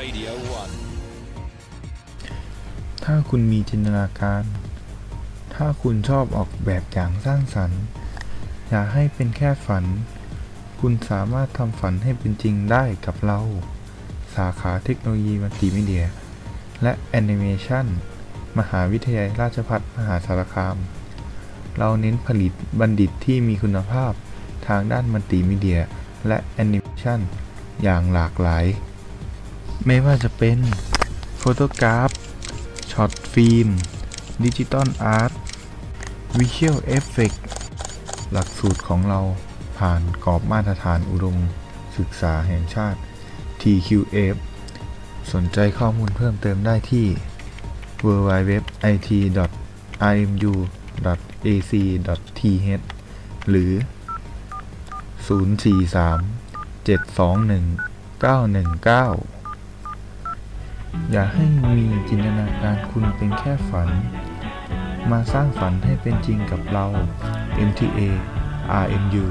Radio ถ้าคุณมีจินตนาการ ถ้าคุณชอบออกแบบอย่างสร้างสรรค์ อย่าให้เป็นแค่ฝัน คุณสามารถทำฝันให้เป็นจริงได้กับเรา สาขาเทคโนโลยีมัลติมีเดีย และแอนิเมชันมหาวิทยาลัยราชภัฏมหาสารคาม เราเน้นผลิตบัณฑิตที่มีคุณภาพทางด้านมัลติมีเดีย และแอนิเมชันอย่างหลากหลาย ไม่ว่าจะเป็นโฟโตกราฟช็อตฟิล์มดิจิตอลอาร์ตวิชวลเอฟเฟกหลักสูตรของเราผ่านกรอบมาตรฐานอุดมศึกษาแห่งชาติ TQF สนใจข้อมูลเพิ่มเติมได้ที่ www.it.imu.ac.th หรือ 043 721 919 อย่าให้มีจินตนาการคุณเป็นแค่ฝัน มาสร้างฝันให้เป็นจริงกับเรา MTA RMU